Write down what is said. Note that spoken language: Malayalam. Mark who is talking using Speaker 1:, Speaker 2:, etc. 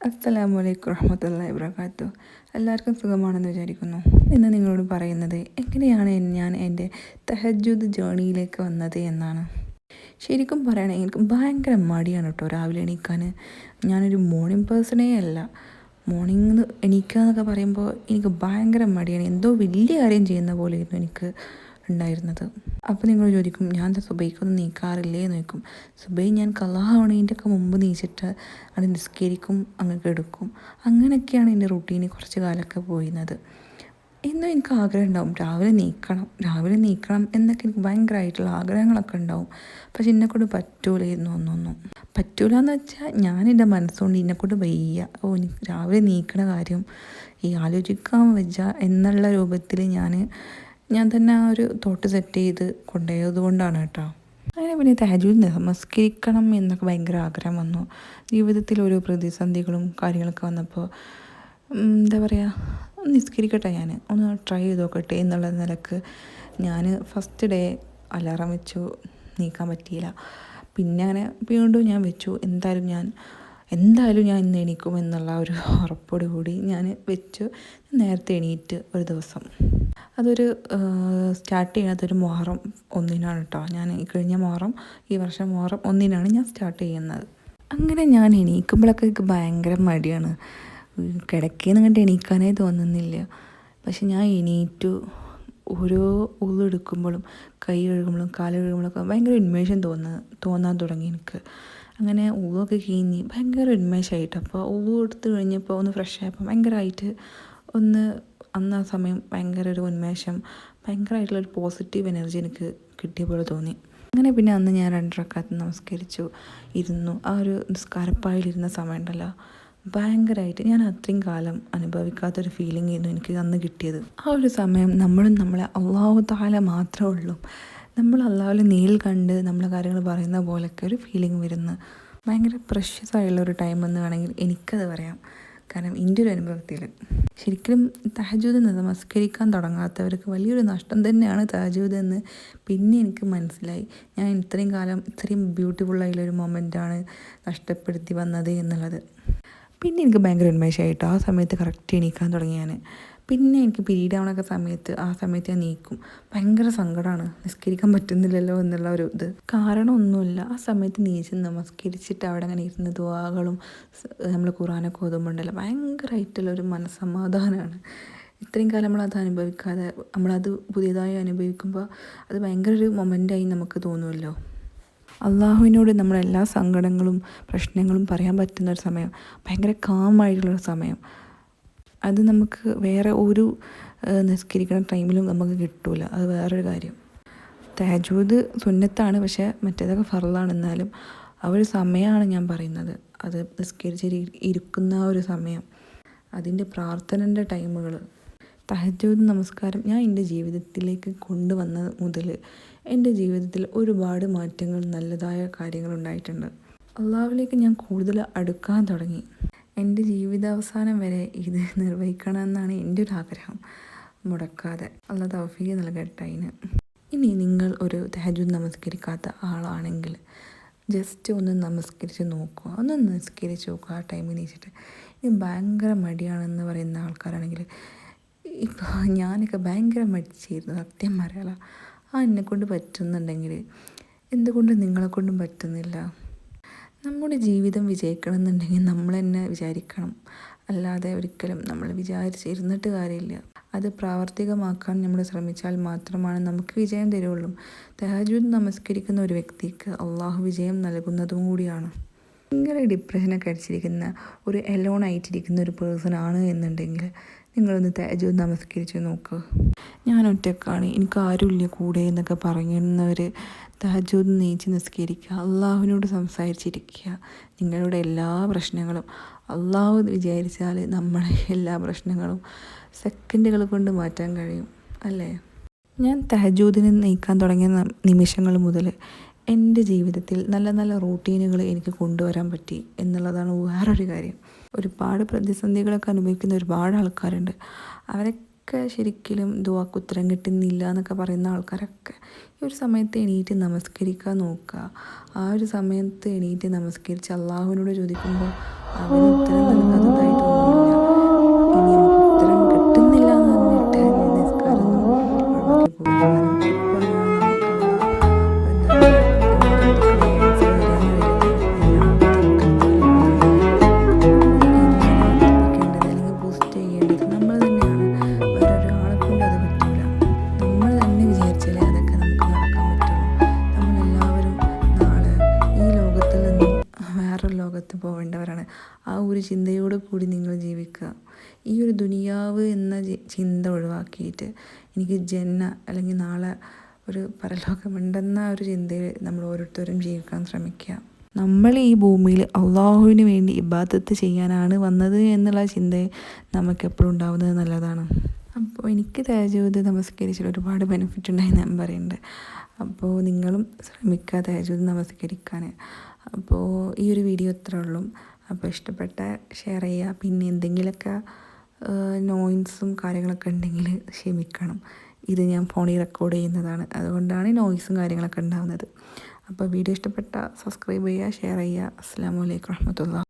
Speaker 1: അസ്സലാമു അലൈക്കും വറഹമത്തല്ലാ വബർക്കാത്തു എല്ലാവർക്കും സുഖമാണെന്ന് വിചാരിക്കുന്നു. ഇന്ന് നിങ്ങളോട് പറയുന്നത് എങ്ങനെയാണ് ഞാൻ എന്റെ തഹജുദ് ജേണിയിലേക്ക് വന്നത് എന്നാണ്. ശരിക്കും പറയുകയാണെങ്കിൽ എനിക്ക് ഭയങ്കര മടിയാണ് കേട്ടോ രാവിലെ എണീക്കാൻ. ഞാനൊരു മോർണിംഗ് പേഴ്സണേ അല്ല. മോർണിംഗ് എണീക്കുക എന്നൊക്കെ പറയുമ്പോൾ എനിക്ക് ഭയങ്കര മടിയാണ്. എന്തോ വലിയ കാര്യം ചെയ്യുന്ന പോലെയായിരുന്നു എനിക്ക്. ഉണ്ടായിരുന്നത്. അപ്പോൾ നിങ്ങൾ ചോദിക്കും ഞാൻ എന്താ സുബൈക്കൊന്നും നീക്കാറില്ലേ? എന്ന് ചോദിക്കും. സുബൈ ഞാൻ കലാഹവണീന്റെ ഒക്കെ മുമ്പ് നീച്ചിട്ട് അത് നിസ്കരിക്കും അങ്ങ് എടുക്കും അങ്ങനെയൊക്കെയാണ് എന്റെ റുട്ടീന് കുറച്ച് കാലമൊക്കെ പോയിരുന്നത്. എന്നും എനിക്ക് ആഗ്രഹം ഉണ്ടാവും രാവിലെ നീക്കണം രാവിലെ നീക്കണം എന്നൊക്കെ എനിക്ക് ഭയങ്കരമായിട്ടുള്ള ആഗ്രഹങ്ങളൊക്കെ ഉണ്ടാവും. പക്ഷെ എന്നെക്കൊണ്ട് പറ്റൂലായിരുന്നു ഒന്നൊന്നും പറ്റൂല എന്ന് വെച്ചാൽ ഞാൻ എന്റെ മനസ്സുകൊണ്ട് എന്നെക്കൊണ്ട് വയ്യ. ഓ രാവിലെ നീക്കണ കാര്യം ഈ ആലോചിക്കാൻ വെച്ച എന്നുള്ള രൂപത്തിൽ ഞാൻ ഞാൻ തന്നെ ആ ഒരു തോട്ട് സെറ്റ് ചെയ്ത് കൊണ്ടുപോയത് കൊണ്ടാണ് കേട്ടോ. അങ്ങനെ പിന്നെ താജുൽ നമസ്കരിക്കണം എന്നൊക്കെ ഭയങ്കര ആഗ്രഹം വന്നു. ജീവിതത്തിൽ ഓരോ പ്രതിസന്ധികളും കാര്യങ്ങളൊക്കെ വന്നപ്പോൾ എന്താ പറയുക നിസ്കരിക്കട്ടെ ഞാൻ ഒന്ന് ട്രൈ ചെയ്ത് നോക്കട്ടെ എന്നുള്ള നിലയ്ക്ക് ഞാൻ ഫസ്റ്റ് ഡേ അലാറം വെച്ചു നീക്കാൻ പറ്റിയില്ല. പിന്നെ അങ്ങനെ വീണ്ടും ഞാൻ വെച്ചു. എന്തായാലും ഞാൻ എന്തായാലും ഞാൻ ഇന്ന് എണീക്കും എന്നുള്ള ഒരു ഉറപ്പോടു കൂടി ഞാൻ വെച്ചു. നേരത്തെ എണീറ്റ് ഒരു ദിവസം. അതൊരു സ്റ്റാർട്ട് ചെയ്യുന്നതൊരു മുഹറം ഒന്നിനാണ് കേട്ടോ ഞാൻ ഈ കഴിഞ്ഞ മുഹറം ഈ വർഷം മുഹറം ഒന്നിനാണ് ഞാൻ സ്റ്റാർട്ട് ചെയ്യുന്നത്. അങ്ങനെ ഞാൻ എണീക്കുമ്പോഴൊക്കെ എനിക്ക് ഭയങ്കര മടിയാണ്. കിടക്കേന്ന് കണ്ട് എണീക്കാനേ തോന്നുന്നില്ല. പക്ഷെ ഞാൻ എണീറ്റു. ഓരോ ഉള്ളെടുക്കുമ്പോഴും കൈ കഴുകുമ്പോഴും കാൽ ഭയങ്കര ഉന്മേഷം തോന്നുക തോന്നാൻ തുടങ്ങി എനിക്ക്. അങ്ങനെ ഊവൊക്കെ കീഞ്ഞ് ഭയങ്കര ഉന്മേഷമായിട്ട് അപ്പോൾ ഊവ് എടുത്ത് കഴിഞ്ഞപ്പോൾ ഒന്ന് ഫ്രഷ് ആയപ്പോൾ ഭയങ്കരമായിട്ട് ഒന്ന് അന്ന് ആ സമയം ഭയങ്കര ഒരു ഉന്മേഷം ഭയങ്കരമായിട്ടുള്ളൊരു പോസിറ്റീവ് എനർജി എനിക്ക് കിട്ടിയ പോലെ തോന്നി. അങ്ങനെ പിന്നെ അന്ന് ഞാൻ രണ്ടരക്കാലത്ത് നമസ്കരിച്ചു. ഇരുന്നു. ആ ഒരു നിസ്കാരപ്പായിലിരുന്ന സമയം ഉണ്ടല്ലോ ഭയങ്കരമായിട്ട് ഞാൻ അത്രയും കാലം അനുഭവിക്കാത്തൊരു ഫീലിംഗ് ആയിരുന്നു എനിക്ക് അന്ന് കിട്ടിയത്. ആ ഒരു സമയം നമ്മളും നമ്മളെ അള്ളാഹു താല മാത്രമേ ഉള്ളൂ. നമ്മൾ അല്ലാതെ നേരിൽ കണ്ട് നമ്മളെ കാര്യങ്ങൾ പറയുന്ന പോലൊക്കെ ഒരു ഫീലിംഗ് വരുന്നു ഭയങ്കര പ്രഷ്യസ് ആയുള്ള ഒരു ടൈം എന്ന് വേണമെങ്കിൽ എനിക്കത് പറയാം. കാരണം എന്റെ ഒരു അനുഭവത്തിൽ ശരിക്കും തഹജൂദ് നമസ്കരിക്കാൻ തുടങ്ങാത്തവർക്ക് വലിയൊരു നഷ്ടം തന്നെയാണ് തഹജൂദ് എന്ന് പിന്നെ എനിക്ക് മനസ്സിലായി. ഞാൻ ഇത്രയും കാലം ഇത്രയും ബ്യൂട്ടിഫുൾ ബ്യൂട്ടിഫുള്ളായിട്ടുള്ളൊരു മൊമെന്റാണ് നഷ്ടപ്പെടുത്തി വന്നത് എന്നുള്ളത്. പിന്നെ എനിക്ക് ഭയങ്കര ഉന്മേഷമായിട്ട് ആ സമയത്ത് കറക്റ്റ് എണീക്കാൻ തുടങ്ങി ഞാൻ പിന്നെ എനിക്ക് പീരീഡ് ആവണൊക്കെ സമയത്ത് ആ സമയത്ത് ഞാൻ നീക്കും. ഭയങ്കര സങ്കടമാണ് നിസ്കരിക്കാൻ പറ്റുന്നില്ലല്ലോ എന്നുള്ള ഒരു ഇത്. കാരണം ഒന്നുമില്ല ആ സമയത്ത് നീച്ച് നമസ്കരിച്ചിട്ട് അവിടെ അങ്ങനെ ഇരുന്ന് ദുവാകളും നമ്മൾ ഖുറാനൊക്കെ ഓതുമ്പോണ്ടല്ലോ ഭയങ്കരമായിട്ടുള്ള ഒരു മനസ്സമാധാനമാണ് ഇത്രയും കാലം നമ്മളത് അനുഭവിക്കാതെ നമ്മളത് പുതിയതായി അനുഭവിക്കുമ്പോൾ അത് ഭയങ്കര ഒരു മൊമെന്റായി നമുക്ക് തോന്നുമല്ലോ അള്ളാഹുവിനോട് നമ്മുടെ എല്ലാ സങ്കടങ്ങളും പ്രശ്നങ്ങളും പറയാൻ പറ്റുന്ന ഒരു സമയം. ഭയങ്കര കാമായിട്ടുള്ളൊരു സമയം. അത് നമുക്ക് വേറെ ഒരു നിസ്കരിക്കുന്ന ടൈമിലും നമുക്ക് കിട്ടില്ല അത് വേറൊരു കാര്യം. തഹജൂദ് സുന്നത്താണ് പക്ഷേ മറ്റേതൊക്കെ ഫറലാണ് എന്നാലും ആ ഒരു സമയമാണ് ഞാൻ പറയുന്നത്. അത് നിസ്കരിച്ച് ഇരിക്കുന്ന ഒരു സമയം. അതിന്റെ പ്രാർത്ഥനന്റെ ടൈമുകൾ. തഹജൂദ് നമസ്കാരം ഞാൻ എന്റെ ജീവിതത്തിലേക്ക് കൊണ്ടുവന്ന മുതൽ എന്റെ ജീവിതത്തിൽ ഒരുപാട് മാറ്റങ്ങൾ നല്ലതായ കാര്യങ്ങൾ ഉണ്ടായിട്ടുണ്ട്. അള്ളാഹുവിലേക്ക് ഞാൻ കൂടുതൽ അടുക്കാൻ തുടങ്ങി. എന്റെ ജീവിതാവസാനം വരെ ഇത് നിർവഹിക്കണമെന്നാണ് എന്റെ ഒരു ആഗ്രഹം. മുടക്കാതെ അല്ല തൗഫീഖ് നൽകട്ടെ അതിന്. ഇനി നിങ്ങൾ ഒരു തഹജുദ് നമസ്കരിക്കാത്ത ആളാണെങ്കിൽ ജസ്റ്റ് ഒന്ന് നമസ്കരിച്ച് നോക്കുക. ഒന്ന് നമസ്കരിച്ച് നോക്കുക. ആ ടൈമിൽ നീച്ചിട്ട്. ഇനി ഭയങ്കര മടിയാണെന്ന് പറയുന്ന ആൾക്കാരാണെങ്കിൽ ഇപ്പോൾ ഞാനൊക്കെ ഭയങ്കര മടിച്ചിരുന്നു. സത്യം പറയാല. ആ എന്നെക്കൊണ്ട് പറ്റുന്നുണ്ടെങ്കിൽ എന്തുകൊണ്ട് നിങ്ങളെക്കൊണ്ടും പറ്റുന്നില്ല? നമ്മുടെ ജീവിതം വിജയിക്കണമെന്നുണ്ടെങ്കിൽ നമ്മൾ തന്നെ വിചാരിക്കണം. അല്ലാതെ ഒരിക്കലും നമ്മൾ വിചാരിച്ചിരുന്നിട്ട് കാര്യമില്ല. അത് പ്രാവർത്തികമാക്കാൻ നമ്മൾ ശ്രമിച്ചാൽ മാത്രമാണ് നമുക്ക് വിജയം തരുള്ളൂ. തെഹജൂദ് നമസ്കരിക്കുന്ന ഒരു വ്യക്തിക്ക് അള്ളാഹു വിജയം നൽകുന്നതും കൂടിയാണ്. ഭയങ്കര ഡിപ്രഷനൊക്കെ അടിച്ചിരിക്കുന്ന ഒരു എലോൺ ആയിട്ടിരിക്കുന്ന ഒരു പേഴ്സൺ ആണ് എന്നുണ്ടെങ്കിൽ നിങ്ങളൊന്ന് തേജോ നമസ്കരിച്ച് നോക്കുക ഞാൻ ഒറ്റക്കാണ്. എനിക്ക് ആരുമില്ല കൂടെ എന്നൊക്കെ പറയുന്നവർ തഹജൂദ് നീച്ച് നിസ്കരിക്കുക. അള്ളാഹുവിനോട് സംസാരിച്ചിരിക്കുക. നിങ്ങളുടെ എല്ലാ പ്രശ്നങ്ങളും. അള്ളാഹു വിചാരിച്ചാൽ നമ്മുടെ എല്ലാ പ്രശ്നങ്ങളും സെക്കൻഡുകൾ കൊണ്ട് മാറ്റാൻ കഴിയും. അല്ലേ? ഞാൻ തഹജൂദിനെ നീക്കാൻ തുടങ്ങിയ നിമിഷങ്ങൾ മുതൽ എന്റെ ജീവിതത്തിൽ നല്ല നല്ല റൂട്ടീനുകൾ എനിക്ക് കൊണ്ടുവരാൻ പറ്റി എന്നുള്ളതാണ് വേറൊരു കാര്യം. ഒരുപാട് പ്രതിസന്ധികളൊക്കെ അനുഭവിക്കുന്ന ഒരുപാട് ആൾക്കാരുണ്ട്. അവരൊക്കെ ശരിക്കും ദുവാക്കുത്തരം കിട്ടുന്നില്ല എന്നൊക്കെ പറയുന്ന ആൾക്കാരൊക്കെ ഈ ഒരു സമയത്ത് എണീറ്റ് നമസ്കരിക്കാൻ നോക്കുക. ആ ഒരു സമയത്ത് എണീറ്റ് നമസ്കരിച്ച് അള്ളാഹുവിനോട് ചോദിക്കുമ്പോൾ അവന് ഉത്തരം നൽകാൻ ആ ഒരു ചിന്തയോട് കൂടി നിങ്ങൾ ജീവിക്കുക. ഈ ഒരു ദുനിയാവ് എന്ന ചിന്ത ഒഴിവാക്കിയിട്ട് എനിക്ക് ജന്ന അല്ലെങ്കിൽ നാളെ ഒരു പരലോകമുണ്ടെന്ന ഒരു ചിന്തയിൽ നമ്മൾ ഓരോരുത്തരും ജീവിക്കാൻ ശ്രമിക്കുക. നമ്മൾ ഈ ഭൂമിയിൽ അള്ളാഹുവിന് വേണ്ടി ഇബാദത്ത് ചെയ്യാനാണ് വന്നത് എന്നുള്ള ചിന്ത നമുക്കെപ്പോഴും ഉണ്ടാവുന്നത് നല്ലതാണ്. അപ്പോൾ എനിക്ക് തേജൂത് നമസ്കരിച്ചിട്ട് ഒരുപാട് ബെനിഫിറ്റ് ഉണ്ടായി ഞാൻ പറയുന്നുണ്ട്. അപ്പോൾ നിങ്ങളും ശ്രമിക്കുക തേജൂത് നമസ്കരിക്കാൻ. അപ്പോൾ ഈ ഒരു വീഡിയോ ഇത്രേ ഉള്ളൂ. അപ്പോൾ ഇഷ്ടപ്പെട്ട ഷെയർ ചെയ്യുക. പിന്നെ എന്തെങ്കിലുമൊക്കെ നോയിൻസും കാര്യങ്ങളൊക്കെ ഉണ്ടെങ്കിൽ ക്ഷമിക്കണം. ഇത് ഞാൻ ഫോണിൽ റെക്കോർഡ് ചെയ്യുന്നതാണ്. അതുകൊണ്ടാണ് നോയിസും കാര്യങ്ങളൊക്കെ ഉണ്ടാകുന്നത് അപ്പോൾ വീഡിയോ ഇഷ്ടപ്പെട്ട സബ്സ്ക്രൈബ് ചെയ്യുക ഷെയർ ചെയ്യുക. അസ്സാം വലൈക്കും വറഹമത്തുള്ള